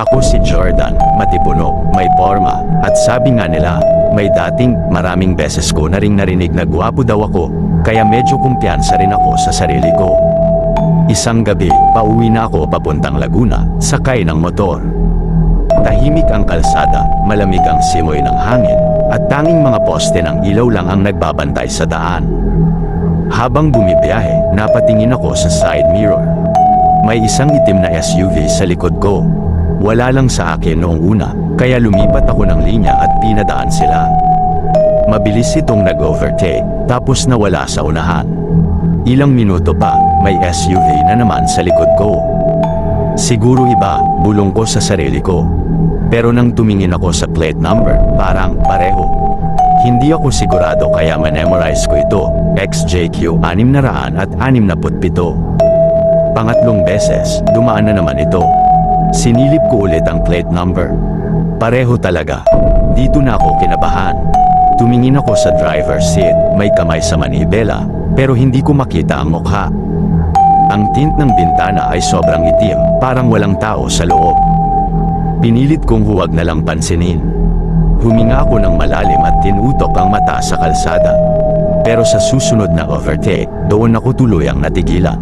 Ako si Jordan, matipuno, may forma, at sabi nga nila, may dating maraming beses ko na ring narinig na gwapo daw ako, kaya medyo kumpiyansa rin ako sa sarili ko. Isang gabi, pauwi na ako papuntang Laguna, sakay ng motor. Tahimik ang kalsada, malamig ang simoy ng hangin, at tanging mga poste ng ilaw lang ang nagbabantay sa daan. Habang bumibiyahe, napatingin ako sa side mirror. May isang itim na SUV sa likod ko. Wala lang sa akin noong una, kaya lumipat ako ng linya at pinadaan sila. Mabilis itong nag-overtake, tapos nawala sa unahan. Ilang minuto pa, may SUV na naman sa likod ko. Siguro iba, bulong ko sa sarili ko. Pero nang tumingin ako sa plate number, parang pareho. Hindi ako sigurado kaya manemorize ko ito, XJQ 600 at 67. Pangatlong beses, dumaan na naman ito. Sinilip ko ulit ang plate number. Pareho talaga. Dito na ako kinabahan. Tumingin ako sa driver's seat, may kamay sa manibela, pero hindi ko makita ang mukha. Ang tint ng bintana ay sobrang itim, parang walang tao sa loob. Pinilit kong huwag na lang pansinin. Huminga ako ng malalim at tinutok ang mata sa kalsada. Pero sa susunod na overtake, doon ako tuluyang natigilan.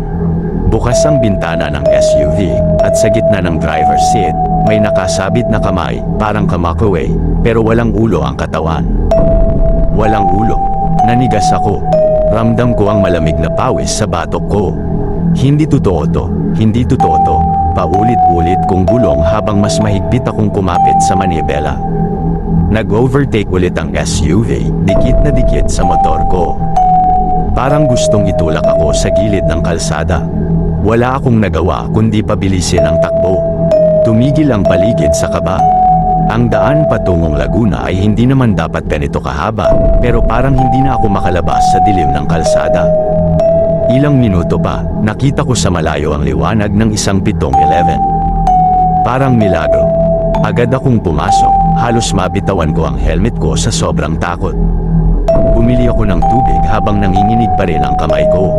Bukas ang bintana ng SUV at sa gitna ng driver's seat, may nakasabit na kamay, parang kamakaway, pero walang ulo ang katawan. Walang ulo. Nanigas ako. Ramdam ko ang malamig na pawis sa batok ko. Hindi totoo to. Hindi totoo to. Paulit-ulit kong bulong habang mas mahigpit akong kumapit sa manibela. Nag-overtake ulit ang SUV, dikit na dikit sa motor ko. Parang gustong itulak ako sa gilid ng kalsada. Wala akong nagawa kundi pabilisin ang takbo. Tumigil ang paligid sa kaba. Ang daan patungong Laguna ay hindi naman dapat ganito kahaba, pero parang hindi na ako makalabas sa dilim ng kalsada. Ilang minuto pa, nakita ko sa malayo ang liwanag ng isang pitong 11. Parang milagro. Agad akong pumasok, halos mabitawan ko ang helmet ko sa sobrang takot. Bumili ako ng tubig habang nanginginig pa rin ang kamay ko.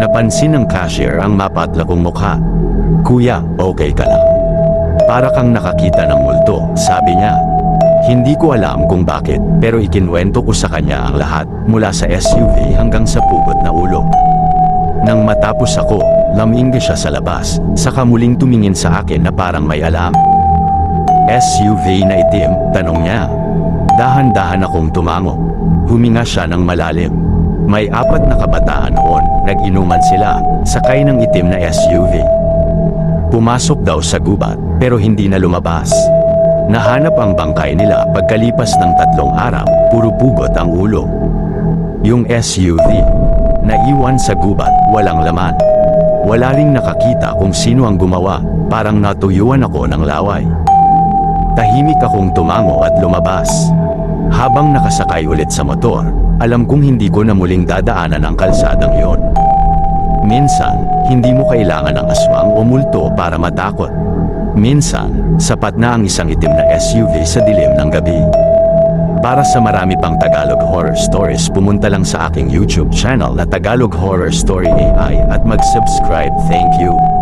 Napansin ng cashier ang mapatla kong mukha. Kuya, okay ka lang. Para kang nakakita ng multo, sabi niya. Hindi ko alam kung bakit, pero ikinwento ko sa kanya ang lahat, mula sa SUV hanggang sa pugot na ulo. Nang matapos ako, lamingga siya sa labas, saka muling tumingin sa akin na parang may alam. SUV na itim, tanong niya. Dahan-dahan akong tumango. Huminga siya ng malalim. May apat na kabataan noon, nag-inuman sila, sakay ng itim na SUV. Pumasok daw sa gubat, pero hindi na lumabas. Nahanap ang bangkay nila pagkalipas ng tatlong araw, puro pugot ang ulo. Yung SUV, naiwan sa gubat, walang laman. Wala ring nakakita kung sino ang gumawa, parang natuyuan ako ng laway. Tahimik akong tumango at lumabas. Habang nakasakay ulit sa motor, alam kong hindi ko na muling dadaanan ang kalsadang yon. Minsan, hindi mo kailangan ng aswang o multo para matakot. Minsan, sapat na ang isang itim na SUV sa dilim ng gabi. Para sa marami pang Tagalog horror stories, pumunta lang sa aking YouTube channel na Tagalog Horror Story AI at mag-subscribe. Thank you.